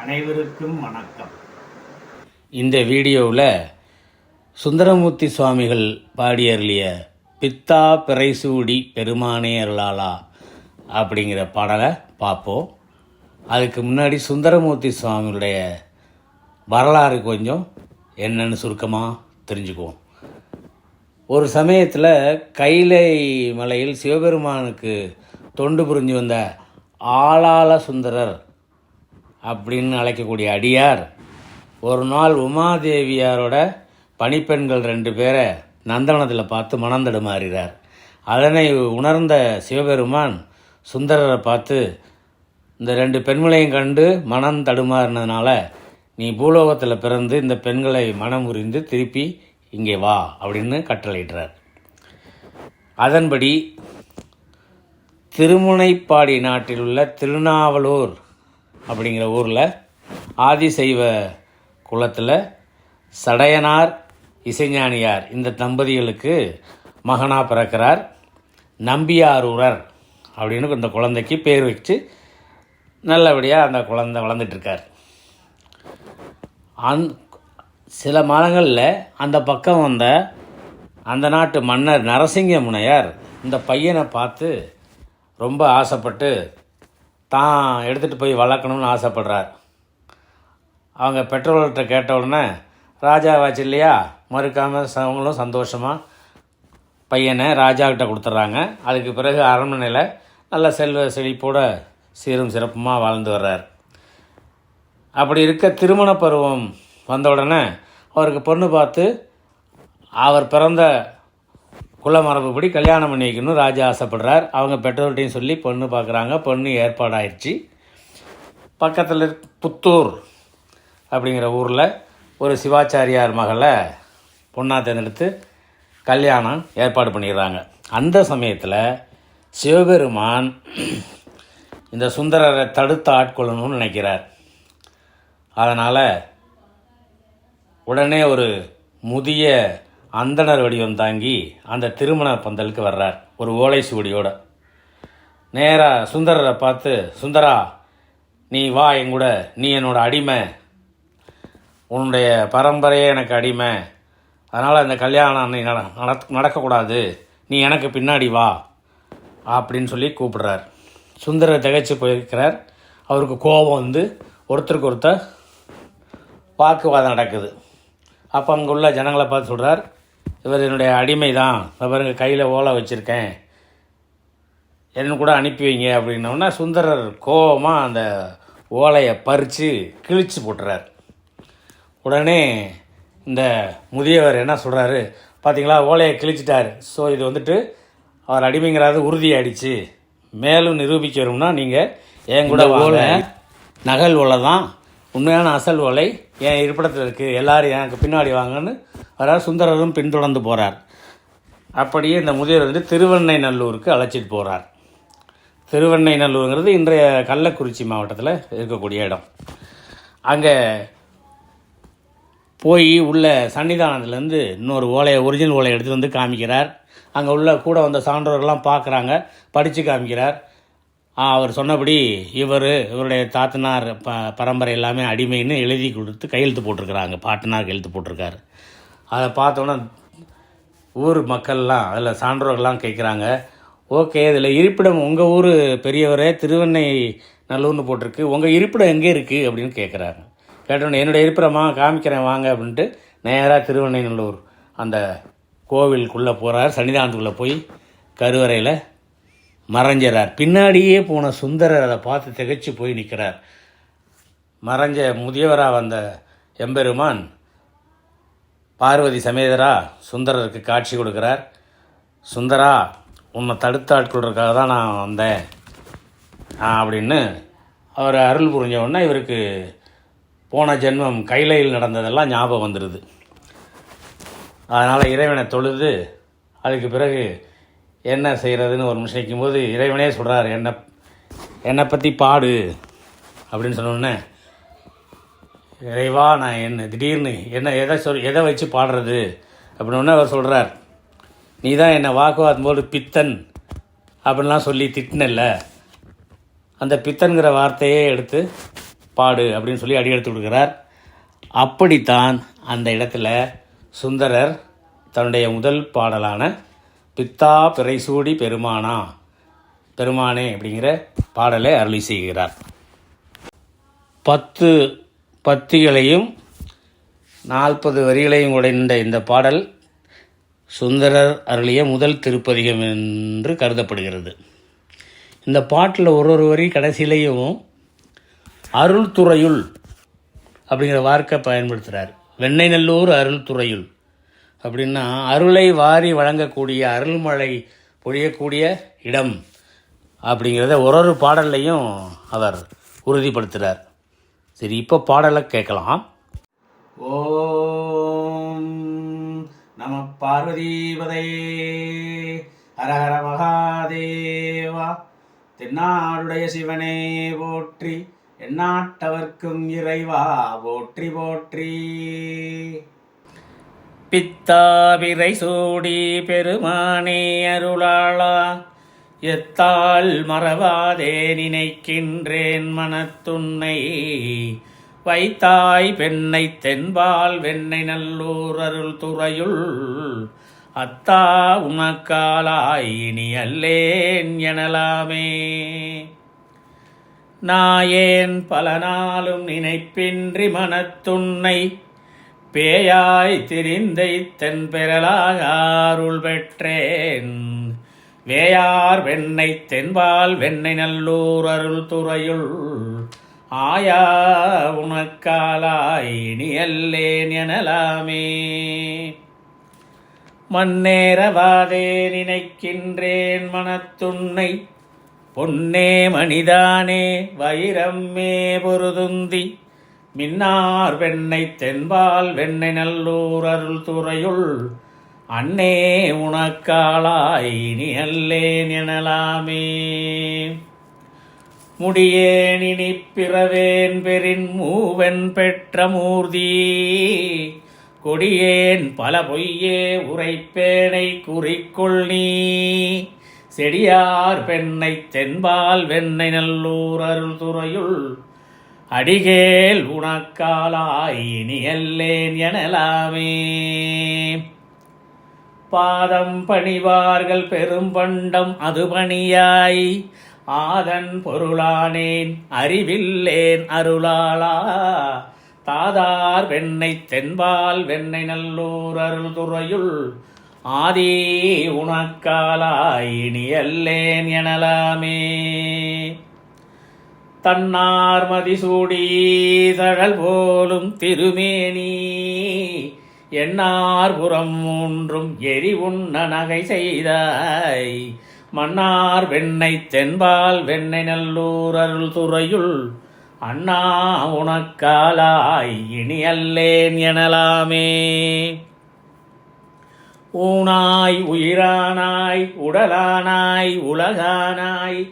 அனைவருக்கும் வணக்கம். இந்த வீடியோவில் சுந்தரமூர்த்தி சுவாமிகள் பாடியருளிய பித்தா பிறைசூடி பெருமானே அருளாளா அப்படிங்கிற பாடலை பார்ப்போம். அதுக்கு முன்னாடி சுந்தரமூர்த்தி சுவாமிகளுடைய வரலாறு கொஞ்சம் என்னன்னு சுருக்கமாக தெரிஞ்சுக்குவோம். ஒரு சமயத்தில் கைலை மலையில் சிவபெருமானுக்கு தொண்டு புரிஞ்சு வந்த ஆளாள சுந்தரர் அப்படின்னு அழைக்கக்கூடிய அடியார். ஒரு நாள் உமாதேவியாரோட பணிப்பெண்கள் ரெண்டு பேரை நந்தனத்தில் பார்த்து மனம் தடுமாறுகிறார் அதனை உணர்ந்த சிவபெருமான் சுந்தரரை பார்த்து இந்த ரெண்டு பெண்களையும் கண்டு மனம் தடுமாறினதுனால நீ பூலோகத்தில் பிறந்து இந்த பெண்களை மனம் உறிந்து திருப்பி இங்கே வா அப்படின்னு கட்டளையிடுறார். அதன்படி திருமுனைப்பாடி நாட்டில் உள்ள திருநாவலூர் அப்படிங்கிற ஊரில் ஆதிசைவ குலத்தில் சடையனார் இசைஞானியார் இந்த தம்பதிகளுக்கு மகனாக பிறக்கிறார். நம்பியாரூரர் அப்படின்னு இந்த குழந்தைக்கு பேர் வச்சு நல்லபடியாக அந்த குழந்தை வளர்ந்துட்டுருக்கார் அந் சில மாதங்களில் அந்த பக்கம் வந்த அந்த நாட்டு மன்னர் நரசிங்க முனையார் இந்த பையனை பார்த்து ரொம்ப ஆசைப்பட்டு தான் எடுத்துகிட்டு போய் வளர்க்கணும்னு ஆசைப்படுறார். அவங்க பெற்றோர்கள்ட்ட கேட்ட உடனே ராஜாவாச்சு இல்லையா? மறுக்காமல் அவங்களும் சந்தோஷமாக பையனை ராஜாக்கிட்ட கொடுத்துட்றாங்க. அதுக்கு பிறகு அரண்மனையில் நல்ல செல்வ செழிப்போடு சீரும் சிறப்புமாக வாழ்ந்து வர்றார். அப்படி இருக்க திருமண பருவம் வந்த உடனே அவருக்கு பொண்ணு பார்த்து அவர் பிறந்த குலமரபுப்படி கல்யாணம் பண்ணி வைக்கணும் ராஜா ஆசைப்படுறார். அவங்க பெற்றோர்கிட்டையும் சொல்லி பொண்ணு பார்க்குறாங்க. பொண்ணு ஏற்பாடாயிடுச்சு. பக்கத்தில் புத்தூர் அப்படிங்கிற ஊரில் ஒரு சிவாச்சாரியார் மகளை பொண்ணாக தேர்ந்தெடுத்து கல்யாணம் ஏற்பாடு பண்ணிடுறாங்க. அந்த சமயத்தில் சிவபெருமான் இந்த சுந்தரரை தடுத்து ஆட்கொள்ளணும்னு நினைக்கிறார். அதனால் உடனே ஒரு முதிய அந்தணர் வடிவம் தாங்கி அந்த திருமண பந்தலுக்கு வர்றார். ஒரு ஓலை சுவடியோட. நேராக சுந்தரரை பார்த்து சுந்தரா நீ வா என் கூட. நீ என்னோடய அடிமை. உன்னுடைய பரம்பரையே எனக்கு அடிமை. அதனால் அந்த கல்யாணம் நீ நட நடக்கக்கூடாது. நீ எனக்கு பின்னாடி வா. அப்படின்னு சொல்லி கூப்பிடுறார். சுந்தரர் திகைச்சு போயிருக்கிறார். அவருக்கு கோபம் வந்து ஒருத்தருக்கு ஒருத்தர் வாக்குவாதம் நடக்குது. அப்போ அங்கே உள்ள ஜனங்களை பார்த்து சொல்கிறார் இவர் என்னுடைய அடிமை தான் பாருங்க கையில் ஓலை வச்சுருக்கேன். என்ன கூட அனுப்பி வைங்க அப்படின்னோடனே சுந்தரர் கோபமாக அந்த ஓலையை பறித்து கிழிச்சு போட்டுறார். உடனே இந்த முதியவர் என்ன சொல்கிறாரு பார்த்தீங்களா ஓலையை கிழிச்சிட்டார். ஸோ இது வந்துட்டு அவர் அடிமைங்கிறது உறுதியாயிடுச்சு. மேலும் நிரூபிக்கணும்னா நீங்கள் என் கூட ஓலை நகல் ஓலை தான் உண்மையான அசல் ஓலை. என் இருப்பிடத்தில் இருக்குது எல்லாரும் எனக்கு பின்னாடி வாங்கன்னு வரார் சுந்தரரும் பின்தொடர்ந்து போகிறார் அப்படியே இந்த முதியவர் வந்து திருவெண்ணை நல்லூருக்கு அழைச்சிட்டு போகிறார் திருவெண்ணை நல்லூருங்கிறது இன்றைய கள்ளக்குறிச்சி மாவட்டத்தில் இருக்கக்கூடிய இடம். அங்கே போய் உள்ள சன்னிதானத்துலேருந்து இன்னொரு ஓலையை ஒரிஜினல் ஓலையை எடுத்து வந்து காமிக்கிறார். அங்கே உள்ள கூட வந்த சான்றோர்கள்லாம் பார்க்குறாங்க படித்து காமிக்கிறார். அவர் சொன்னபடி இவர் இவருடைய தாத்தனார் ப பரம்பரை எல்லாமே அடிமைன்னு எழுதி கொடுத்து கையெழுத்து போட்டிருக்கிறாங்க. பாட்டனார் கையெழுத்து போட்டிருக்காரு. அதை பார்த்தோன்னே ஊர் மக்கள்லாம் அதில் சான்றோர்கள்லாம் கேட்குறாங்க ஓகே இதில் இருப்பிடம் உங்கள் ஊர் பெரியவரே திருவெண்ணை நல்லூர்னு போட்டிருக்கு. உங்கள் இருப்பிடம் எங்கே இருக்குது அப்படின்னு கேட்குறாங்க கேட்டோன்னே என்னுடைய இருப்பிடமா? காமிக்கிறேன் வாங்க அப்படின்ட்டு நேராக திருவெண்ணை நல்லூர் அந்த கோவிலுக்குள்ளே போகிறார் சன்னிதானத்துக்குள்ளே போய் கருவறையில் மறைஞ்சிறார். பின்னாடியே போன சுந்தரர் அதை பார்த்து திகைச்சு போய் நிற்கிறார் மறைஞ்ச முதியவராக வந்த எம்பெருமான் பார்வதி சமேதரா சுந்தரருக்கு காட்சி கொடுக்குறார். சுந்தரா உன்னை தடுத்து ஆட்கொள்றதுக்காக தான் நான் வந்தேன். அப்படின்னு அவர் அருள் புரிஞ்ச உடனே இவருக்கு போன ஜென்மம் கைலையில் நடந்ததெல்லாம் ஞாபகம் வந்துடுது அதனால் இறைவனை தொழுது அதுக்கு பிறகு என்ன செய்கிறதுன்னு ஒரு நிமிஷம் நிற்கும்போது இறைவனே சொல்கிறார் என்னை என்னை பற்றி பாடு அப்படின்னு சொன்னோடனே இறைவா நான் என்ன திடீர்னு என்ன எதை சொல் எதை வச்சு பாடுறது? அப்படின்னு அவர் சொல்கிறார் நீ தான் என்னை வாக்குவாதம் போது பித்தன் அப்படின்லாம் சொல்லி திட்டினல்ல. அந்த பித்தன்கிற வார்த்தையே எடுத்து பாடு அப்படின்னு சொல்லி அடி எடுத்து கொடுக்குறார். அப்படித்தான் அந்த இடத்துல சுந்தரர் தன்னுடைய முதல் பாடலான பித்தா பிறைசூடி பெருமானா பெருமானே அப்படிங்கிற பாடலை அருளி செய்கிறார். பத்து பத்திகளையும் நாற்பது வரிகளையும் உடைந்த இந்த பாடல் சுந்தரர் அருளிய முதல் திருப்பதிகம் என்று கருதப்படுகிறது. இந்த பாட்டில் ஒரு ஒரு வரி கடைசியிலையும் அருள் துறையுள் அப்படிங்கிற வார்த்தை பயன்படுத்துகிறார் வெண்ணை நல்லூர் அருள் துறையுள் அப்படின்னா அருளை வாரி வழங்கக்கூடிய அருள்மழை பொழியக்கூடிய இடம் அப்படிங்கிறத ஒரு ஒரு பாடல்லையும் அவர் உறுதிப்படுத்துகிறார் சரி இப்போ பாடலை கேட்கலாம். ஓம் நம பார்வதீபதே ஹரஹர மகாதேவா. தென்னாடுடைய சிவனே போற்றி எந்நாட்டவர்க்கும் இறைவா போற்றி போற்றி. பித்தாபிரை சூடி பெருமானே அருளாளா. எத்தால் மறவாதே நினைக்கின்றேன் மனத்துன்னை. வைத்தாய் பெண்ணை தென்பால் வெண்ணை நல்லூர் அருள் துறையுள். அத்தா உனக்காலாய் இனி அல்லேன் எனலாமே. நாயேன் பல நாளும் நினைப்பின்றி மனத்துன்னை. பேயாய் திரிந்தை தென் பெறலாக அருள் பெற்றேன். வேயார் வெண்ணை தென்பால் வெண்ணை நல்லூர் அருள் துறையுள். ஆயா உனக்காலாய் இனி எனலாமே. மண்ணேறவாதே நினைக்கின்றேன் மனத்துண்ணை பொன்னே மணிதானே வைரம்மே பொருதுந்தி. மின்னார் வெண்ணை தென்பால் வெண்ணை நல்லூர் அருள் துறையுள். அன்னே உனக்காளாய் இனி அல்லேன் எனலாமே முடியேன் இனி பிறவேன் பெரின் மூவன் பெற்ற மூர்த்தி. கொடியேன் பல பொய்யே உரைப்பேனை குறிக்கொள் நீ. செடியார் பெண்ணை தென்பால் வெண்ணை நல்லூர் அருள் துறையுள். அடிகேல் உனக்காலாய் இனி அல்லேன் எனலாமே பாதம் பணிவார்கள் பெரும் பண்டம் அது பணியாய். ஆதன் பொருளானேன் அறிவில்லேன் அருளாளா. தாதார் வெண்ணை தென்பால் வெண்ணை நல்லூர் அருள் துறையுள். ஆதி உனக்காலாய் எனலாமே. தன்னார் மதிசூடி தழல் போலும் திருமேனி. எண்ணார்புறம் மூன்றும் எரி உண்ண நகை செய்தாய். மன்னார் வெண்ணை தென்பால் வெண்ணை நல்லூர் அருள் துறையுள் அண்ணா உனக்காலாய் இனி அல்லேன் எனலாமே. ஊனாய் உயிரானாய் உடலானாய் உலகானாய்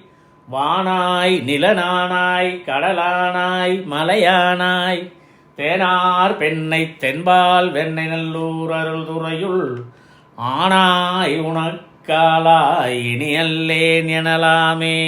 வானாய் நிலனானாய் கடலானாய் மலையானாய் தேனார் பெண்ணை தென்பால் வெண்ணை நல்லூர் அருள் துறையுள் ஆனாய் உனக்காலாய் இனியல்லேன் எனலாமே.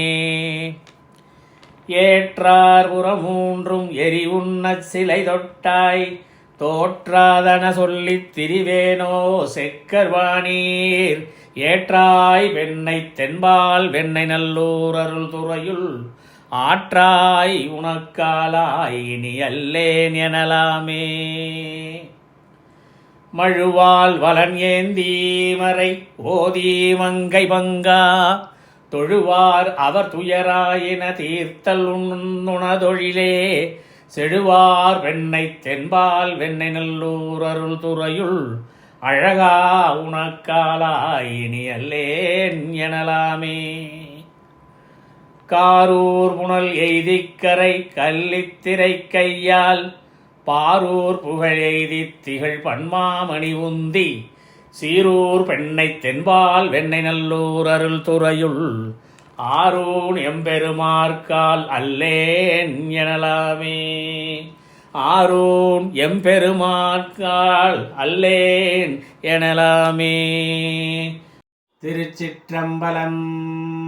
ஏற்றார் புறமூன்றும் எரி உண்ணச் சிலை தொட்டாய் தோற்றாதன சொல்லித் திரிவேனோ செக்கர்வாணீர் ஏற்றாய் வெண்ணை தென்பால் வெண்ணை நல்லூர் அருள் துறையுள் ஆற்றாய் உனக்காலாய் இனி அல்லேன் எனலாமே மழுவால் வலன் ஏந்தி மறை ஓதி மங்கை பங்கா. தொழுவார் அவர் துயராயின தீர்த்தல் உண்ணுணதொழிலே செழுவார் வெண்ணை தென்பால் வெண்ணை நல்லூர் அருள் துறையுள். அழகா உனக்காலாய் இனி அல்லேன் எனலாமே காரூர் புனல் எய்திக்கரை கல்லித்திரை கையால் பாரூர் புகழ் எய்தி திகழ் பன்மாமணி உந்தி சீரூர் பெண்ணை தென்பால் வெண்ணை நல்லூர் அருள் துறையுள் ஆரூன் எம்பெருமார்க்கால் அல்லேன் எனலாமே. ஆரூன் எம்பெருமார்க்கால் அல்லேன் எனலாமே. திருச்சிற்றம்பலம்